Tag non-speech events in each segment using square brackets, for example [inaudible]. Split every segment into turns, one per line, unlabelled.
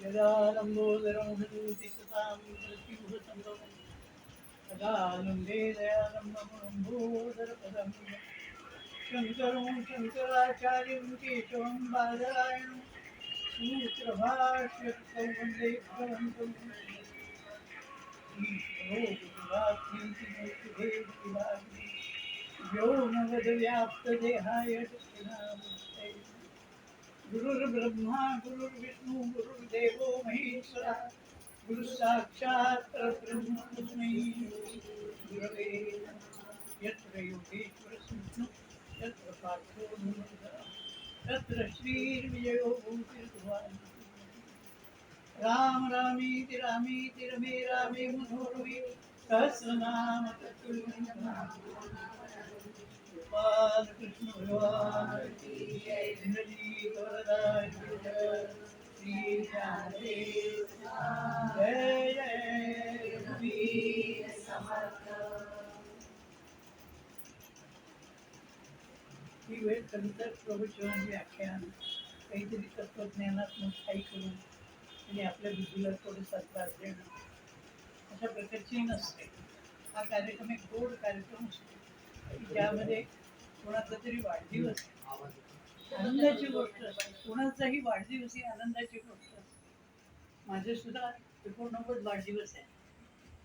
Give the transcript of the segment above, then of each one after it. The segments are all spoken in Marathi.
यदा लम्बोदरमुखदूति सतां प्रतिमुखसम्भवम् तदा लम्बे दयालम्बमुलम्बोदरपदं शङ्करं शङ्कराचार्यं केशवं बादरायणं सूत्रभाष्यकृतौ वन्दे भगवन्तं व्योमवदव्याप्तदेहाय गुरुर्ब्रह्मा गुरुर्विष्णु गुरुर्देवो महेश्वरा गुरु परब्रह्म तस्मै गुरवे यत्र योगेश्वर यत्र पार्थो तत्र श्रीर्विजयो भूतिर्भवान् राम रामीति रामीति रमे रामे मनोरमे ही वेळ खरंतर प्रभूशिवांची आख्यान काहीतरी तत्वज्ञानात्मक काही करून आणि आपल्या बुद्धीला थोडंसं त्रास देणं अशा प्रकारची नसते हा कार्यक्रम एक गोड कार्यक्रम असतो ज्यामध्ये कोणाचा तरी वाढदिवस आहे. आनंदाची गोष्ट असते कोणाचाही वाढदिवस ही आनंदाची गोष्ट असते माझे सुद्धा एकोणनव्वद वाढदिवस आहे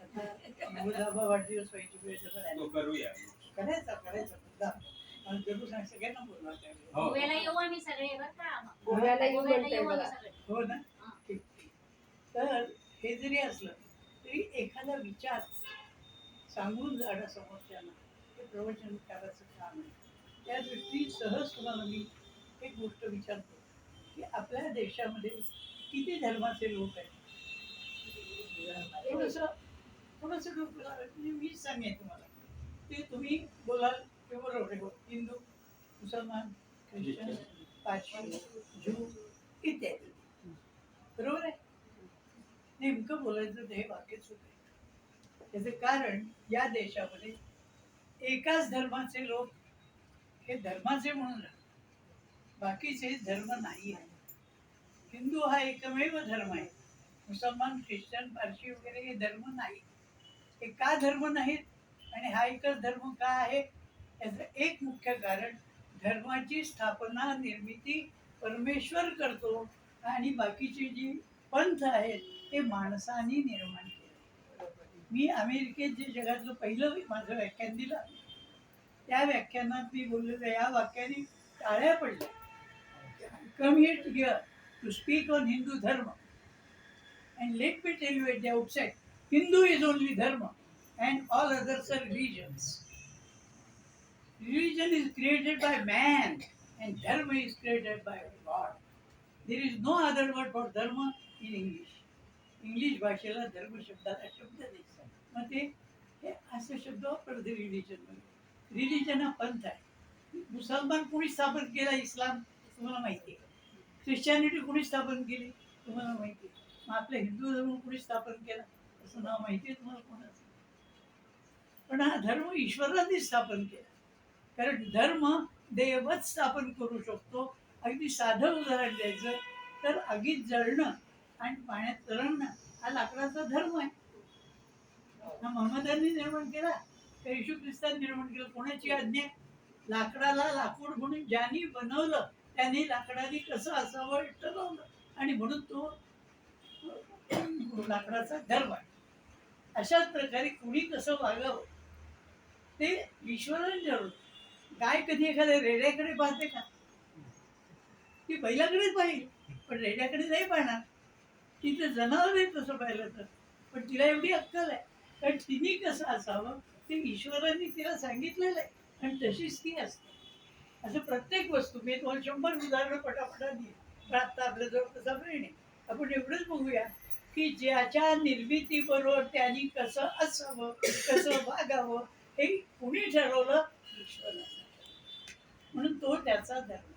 आता नव्वदावा वाढदिवस व्हायची वेळ जवळ
करूया
करायचा करायचा मुद्दा आणि जरूर सांग सगळ्यांना बोलवा त्यावेळी.
हो.
गोव्याला येऊ आम्ही सगळे बरं का
गोव्याला येऊ
गोव्याला
म्हणताय
येऊ आम्ही
बघा.
सगळे
हो ना
हा.
ठीक ठीक. तर हे जरी असलं तरी एखादा विचार सांगून जाणं समोरच्याला हे प्रवचन करायचं काम आहे. त्या दृष्टी सहज तुम्हाला मी एक गोष्ट विचारतो की आपल्या देशामध्ये किती धर्माचे लोक आहेत? थोडंसं थोडंसं मीच सांगेन तुम्हाला. ते तुम्ही बोलाल ते बरोबर आहे. हो. हिंदू मुसलमान ख्रिश्चन पारशी ज्यू इत्यादी. बरोबर आहे? नेमकं बोलायचं ते हे वाक्यच होते. त्याचं कारण या देशामध्ये एकाच धर्माचे लोक हे धर्माचे म्हणून राहतात. बाकीचे धर्म नाही आहे हिंदू हा एकमेव धर्म आहे. मुसलमान ख्रिश्चन पारशी वगैरे हे धर्म नाही. हे का धर्म नाहीत आणि हा एकच धर्म का आहे? याचं एक मुख्य कारण धर्माची स्थापना निर्मिती परमेश्वर करतो आणि बाकीची जी पंथ आहेत ते माणसाने निर्माण केले. मी अमेरिकेत जे जगातलं पहिलं माझं व्याख्यान दिलं त्या व्याख्यानात मी बोललेलं या वाक्याने टाळ्या पडल्या. Come hit here to speak on Hindu dharma. And let me tell you at the outside Hindu is only dharma and all others are religions Religion is created by man and dharma is created by God. There is no other word for dharma in English English भाषेला धर्म शब्दाला शब्द द्यायचा मग ते हे असे शब्द वापरते रिलिजनमध्ये रिलिजन हा पंथ आहे. मुसलमान कोणी स्थापन केला इस्लाम तुम्हाला माहिती आहे ख्रिश्चॅनिटी कोणी स्थापन केली तुम्हाला माहिती आहे. मग आपला हिंदू धर्म कोणी स्थापन केला असं नाव माहिती आहे तुम्हाला कोणाचं? पण हा धर्म ईश्वराने स्थापन केला. कारण धर्म देवच स्थापन करू शकतो. अगदी साधं उदाहरण द्यायचं तर आगीत जळणं आणि पाण्यात तरंगणं हा लाकडाचा धर्म आहे. हा मोहम्मदांनी निर्माण केला का येशू ख्रिस्तान निर्माण केलं. कोणाची आज्ञा? लाकडाला लाकूड म्हणून ज्यांनी बनवलं त्यांनी लाकडाने कसं असावं ठरवलं. आणि म्हणून तो लाकडाचा धर्म आहे. अशाच प्रकारे कुणी कसं वागावं? ते ईश्वराने ठरवलं. गाय कधी एखाद्या रेड्याकडे पाहते का? ती बैलाकडेच पाहिजे पण रेड्याकडे नाही पाहणार. तिथे जनावर आहे तसं पाहिलं तर. पण तिला एवढी अक्कल आहे. कारण तिने कसं असावं? ते ईश्वराने तिला सांगितलेलं आहे. आणि तशीच ती असते. असं प्रत्येक वस्तू मी तुम्हाला शंभर उदाहरणं पटापटा दिली. आपल्याजवळ आता आपल्या आहे तसा आपण एवढंच बघूया की ज्याच्या निर्मितीबरोबर त्यांनी कसं असावं कसं वागावं हे कुणी ठरवलं? ईश्वराचं म्हणून तो त्याचा धर्म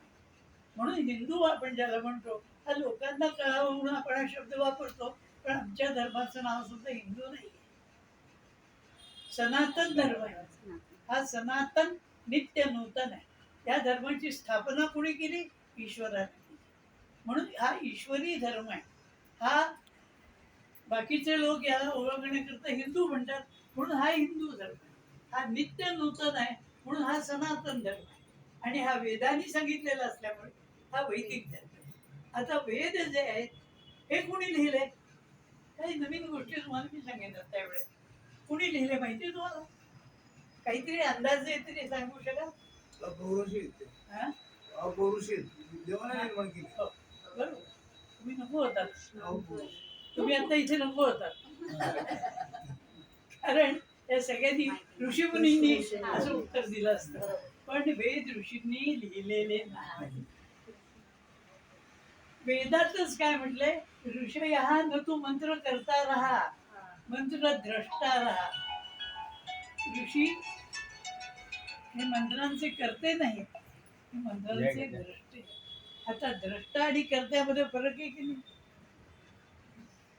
म्हणून हिंदू आपण ज्याला म्हणतो हा लोकांना कळावं म्हणून आपण हा शब्द वापरतो पण आमच्या धर्माचं नाव सुद्धा हिंदू नाही सनातन धर्म आहे. हा सनातन नित्य नूतन आहे. या धर्माची स्थापना कोणी केली? ईश्वराने केली. म्हणून हा ईश्वरी धर्म आहे. हा बाकीचे लोक याला ओळखण्याकरता हिंदू म्हणतात म्हणून हा हिंदू धर्म आहे. हा नित्य नूतन आहे म्हणून हा सनातन धर्म आहे. आणि हा वेदांनी सांगितलेला असल्यामुळे हा वैदिक धर्म. आता वेद जे आहेत हे कोणी लिहिले? काही नवीन गोष्टी तुम्हाला मी सांगितलं त्यावेळेस. कुणी लिहिले माहिती तुम्हाला? काहीतरी अंदाज तरी सांगू शकाल? हा?
अपौरुषित देवाने निर्माण केली.
बरोबर. तुम्ही नको होतात. तुम्ही आता इथे नको होतात. कारण या सगळ्यांनी ऋषीमुनींनी असं उत्तर दिलं असतं. पण वेद ऋषींनी लिहिलेले नाही. वेदातच काय म्हटलंय? ऋषया न तू मंत्र करता राहा मंत्र द्रष्टा राहा. ऋषी हे मंत्रांचे करते नाही हे मंत्रांचे द्रष्टे. आता द्रष्टा आणि कर्त्यामध्ये फरक आहे की नाही?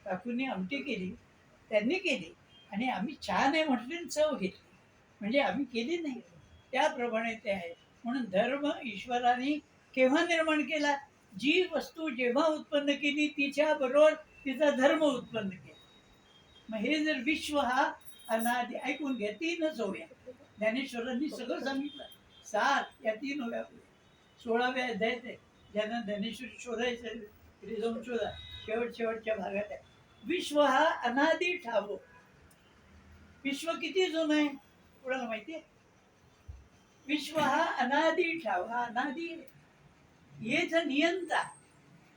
काकूंनी आमटी केली त्यांनी केली आणि आम्ही छान आहे म्हटली चव घेतली. म्हणजे आम्ही केली नाही. त्याप्रमाणे ते आहे. म्हणून धर्म ईश्वराने केव्हा निर्माण केला? जी वस्तू जेव्हा उत्पन्न केली तिच्या बरोबर तिचा धर्म उत्पन्न केला. मग हे जर विश्व हा अनादि ऐकून घ्या तीनच होऊया ज्ञानेश्वरांनी सगळं सांगितलं. सात या तीन होव्या सोळाव्या अध्यायात आहे ज्यांना ज्ञानेश्वर शोधायचं जाऊन शोधा शेवट शेवटच्या भागात आहे. विश्व हा अनादि ठावो. विश्व किती जुनं आहे? कोणाला माहिती आहे? विश्व हा अनादि ठाव हा अनादि आहे. येथ नियंता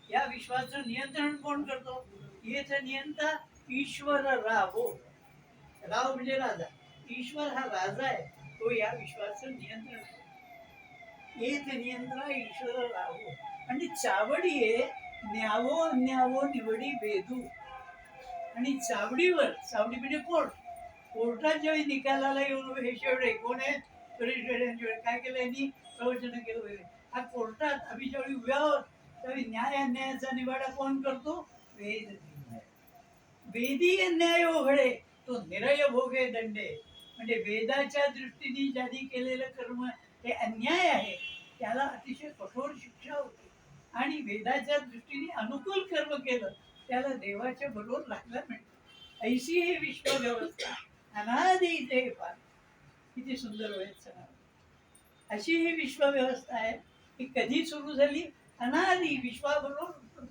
या विश्वाचं नियंत्रण कोण करतो? येथ नियंता ईश्वर राहो. राव म्हणजे राजा. ईश्वर हा राजा आहे. तो या विश्वाचं नियंत्रण येथ नियंत्रा ईश्वर राहो. आणि चावडी आहे न्यावो न्यावो निवडी भेदू आणि चावडीवर चावडी म्हणजे कोर्ट कोर्टात ज्यावेळी निकालाला येऊन हे शेवडे कोण आहे काय केलं यांनी? प्रवचन केलं. वगैरे हा कोर्टात आम्ही ज्यावेळी उभ्या आहोत त्यावेळी न्याय अन्यायाचा निवाडा कोण करतो? वेद वेदी अन्याय उघडे तो निरय भोगे दंडे. म्हणजे वेदाच्या दृष्टीने ज्यांनी केलेलं कर्म हे अन्याय आहे त्याला अतिशय कठोर शिक्षा होते. आणि वेदाच्या दृष्टीने अनुकूल कर्म केलं त्याला देवाच्या बरोबर लागला मिळतो. ऐशी ही विश्व व्यवस्था अनादी ते फार. किती सुंदर वेळ सांगा. अशी ही विश्व व्यवस्था आहे. ही कधी सुरू झाली? अनादी विश्वाबरोबर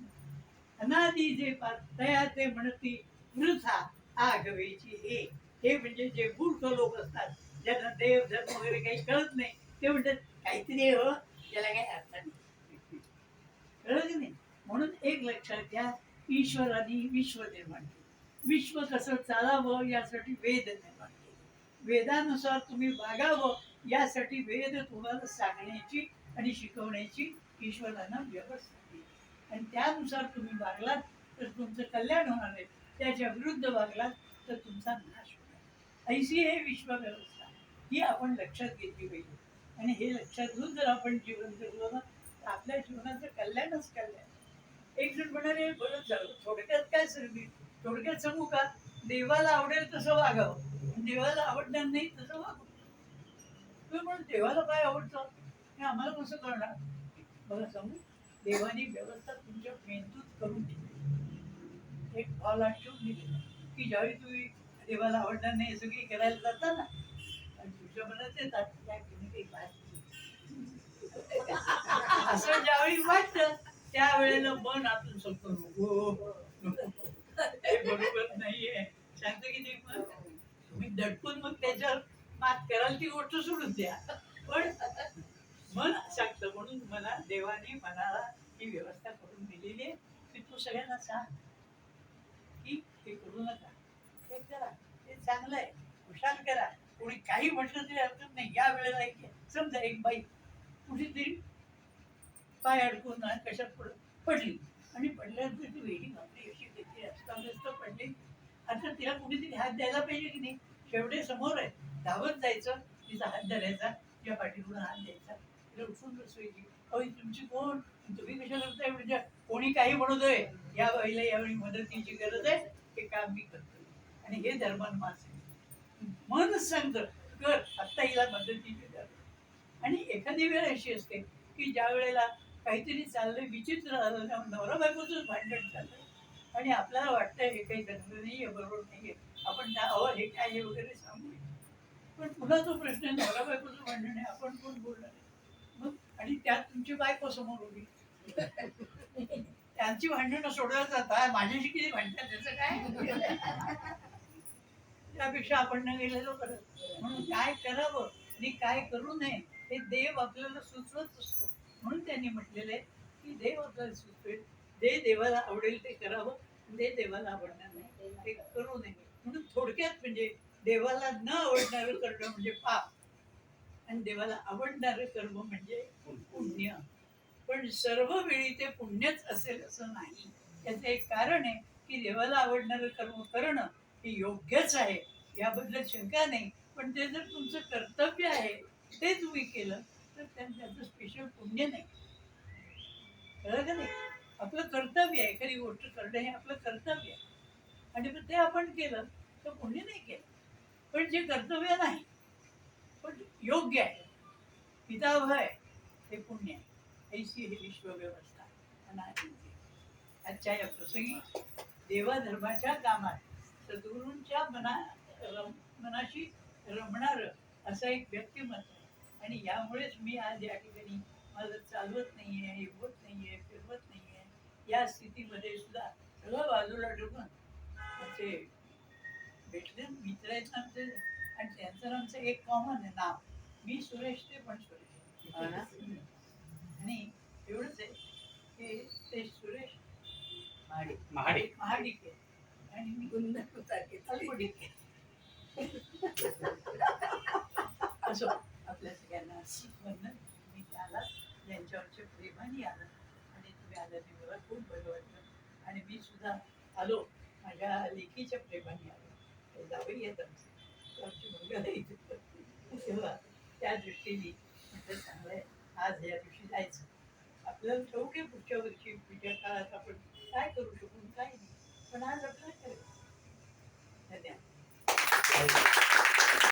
अनादी जे तया ते म्हणती वृथा आगवेची हे. हे म्हणजे जे मूर्ख लोक असतात ज्यांना देव धर्म वगैरे काही कळत नाही ते म्हणतात काहीतरी हो त्याला काही अर्थ नाही. कळत नाही? म्हणून एक लक्षात घ्या ईश्वराने विश्व निर्माण केलं. विश्व कसं चालावं यासाठी वेद निर्माण केले. वेदानुसार तुम्ही वागावं यासाठी वेद तुम्हाला सांगण्याची आणि शिकवण्याची ईश्वरानं व्यवस्था केली. आणि त्यानुसार तुम्ही वागलात तर तुमचं कल्याण होणार आहे. त्याच्या विरुद्ध वागलात तर तुमचा नाश होणार ऐशी हे विश्व व्यवस्था ही आपण लक्षात घेतली पाहिजे. आणि हे लक्षात घेऊन जर आपण जीवन जगलो ना तर आपल्या जीवनाचं कल्याणच कल्याण एक जण म्हणाले बोलत झालं थोडक्यात काय सर्वी थोडक्यात सांगू का? देवाला आवडेल तसं वागावं. देवाला आवडणार नाही तसं वागू. तुम्ही म्हणून देवाला काय आवडतं? हे आम्हाला कसं कळणार? मला सांगू? देवानी व्यवस्था तुमच्या मेंदूत करून दिली एक हॉल ठेवून दिली. की ज्यावेळी तुम्ही देवाला आवडणार नाही सगळी करायला जाता ना आणि तुमच्या मनात येतात त्या तुम्ही काही असं ज्यावेळी वाटतं त्यावेळेला मन आतून सांगतो हो, हो, हो, हो. बरोबर नाहीये. सांगतो की नाही पण तुम्ही दडपून मग त्याच्यावर मात कराल ती गोष्ट सोडून द्या पण मन सांगतं म्हणून मला देवाने मनाला ही व्यवस्था करून दिलेली आहे की तू सगळ्यांना सांग की हे करू नका. हे करा हे चांगलं आहे. हुशार करा. कोणी काही म्हटलं तरी हरकत नाही. या वेळेला एक समजा एक बाई कुठेतरी पाय अडकून कशात पड पडली. आणि पडल्यानंतर ती वेळी नव्हती अशी त्याची अस्ताव्यस्त पडली. आता तिला कुठेतरी हात द्यायला पाहिजे की नाही? शेवटे समोर आहे. धावत जायचं. तिचा हात धरायचा. तिच्या पाठीकडून हात द्यायचा. तिला बसवायची. अहो तुमची कोण? तुम्ही कशा करताय? म्हणजे कोणी काही म्हणतोय या बाईला यावेळी मदतीची गरज आहे हे काम मी करतोय. आणि हे धर्मान मास. आहे मन सांगतं कर आत्ता हिला मदतीची गरज आणि एखादी वेळ अशी असते की ज्या वेळेला काहीतरी चाललंय विचित्र झालं नवरा बायकोचंच भांडण चाललंय. आणि आपल्याला वाटतंय हे काही चांगलं नाहीये बरोबर नाहीये. आपण त्या अहो हे काय वगैरे सांगू पण पुन्हा तो प्रश्न नवरा बायकोचं भांडण आहे आपण कोण बोलणार आणि त्यात तुमची बायको समोर उभी. त्यांची भांडणं सोडवत जातात माझ्याशी किती भांडतात त्याचं काय? त्यापेक्षा आपण न गेलेलो करत म्हणून काय करावं? आणि काय करू नये? हे देव आपल्याला सुचवत असतो. म्हणून त्यांनी म्हटलेलं आहे की देव आपल्याला सुचवेल. दे देवाला आवडेल ते करावं. दे देवाला आवडणार नाही ते करू नये. म्हणून थोडक्यात म्हणजे देवाला न आवडणारं करणं म्हणजे पाप. आणि देवाला आवडणारं कर्म म्हणजे पुण्य. पण सर्व वेळी ते पुण्यच असेल असं नाही. त्याचं एक कारण आहे की देवाला आवडणारं कर्म करणं हे योग्यच आहे. याबद्दल शंका नाही. पण ते जर तुमचं कर्तव्य आहे ते तुम्ही केलं तर त्यांचं त्याचं स्पेशल पुण्य नाही. कळलं का नाही? आपलं कर्तव्य आहे. एखादी गोष्ट करणं हे आपलं कर्तव्य आहे. आणि मग ते आपण केलं तर पुण्य नाही केलं. पण जे कर्तव्य नाही पण योग्य आहे. हितावह आहे. पुण्य आहे. ऐशी ही विश्वव्यवस्था आजच्या या प्रसंगी देवाधर्माच्या कामात सद्गुरूंच्या मना रम- मनाशी रमणार असं एक व्यक्तिमत्व आहे. आणि यामुळेच मी आज या ठिकाणी माझं चालवत नाहीये हे होत नाहीये फिरवत नाहीये या स्थितीमध्ये सुद्धा सगळं बाजूला ठेवून असे भेटले मित्र आहेत ना आमचे. आणि त्यांचं आमचं एक कॉमन आहे नाव. मी सुरेश ते पण सुरेश.
हो ना?
आणि एवढंच आहे की ते सुरेश
महाडिक.
महाडिक.
महाडिक आहे. आणि मी आहे. असो आपल्या सगळ्यांना मी आला प्रेमाने आला. आणि तुम्ही आल्याने मला खूप बरं वाटलं. आणि मी सुद्धा आलो. माझ्या लेकीच्या प्रेमाने आलो. ते जावई आहेत आमचे. [laughs] त्या दृष्टीने म्हटलं आज या दिवशी जायचं आपलं ठेवू की पुढच्या वर्षी पुढच्या काळात आपण काय करू शकून काय नाही पण आज आपल्याला करायचं धन्यवाद